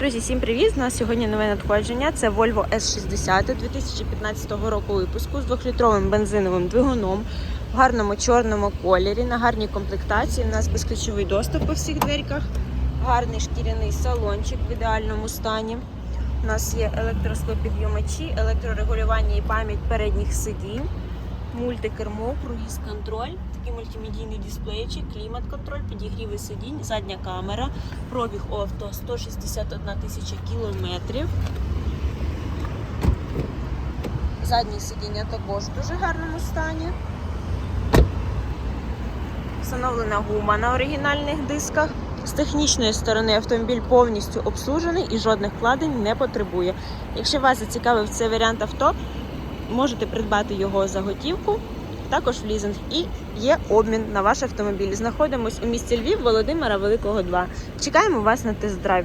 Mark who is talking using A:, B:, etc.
A: Друзі, всім привіт! У нас сьогодні нове надходження. Це Volvo S60 2015 року випуску з 2-літровим бензиновим двигуном в гарному чорному кольорі, на гарній комплектації. У нас безключовий доступ по всіх дверках, гарний шкіряний салончик в ідеальному стані. У нас є електросклопідйомачі, електрорегулювання і пам'ять передніх сидінь, мультикермо, круїз контроль, такий мультимедійний дисплейчик, клімат-контроль, підігріви сидінь, задня камера, пробіг авто 161 тисяча кілометрів. Задні сидіння також в дуже гарному стані. Встановлена гума на оригінальних дисках. З технічної сторони автомобіль повністю обслужений і жодних вкладень не потребує. Якщо вас зацікавив цей варіант авто, можете придбати його за готівку, також в лізинг. І є обмін на ваш автомобіль. Знаходимось у місті Львів Володимира Великого 2. Чекаємо вас на тест-драйв.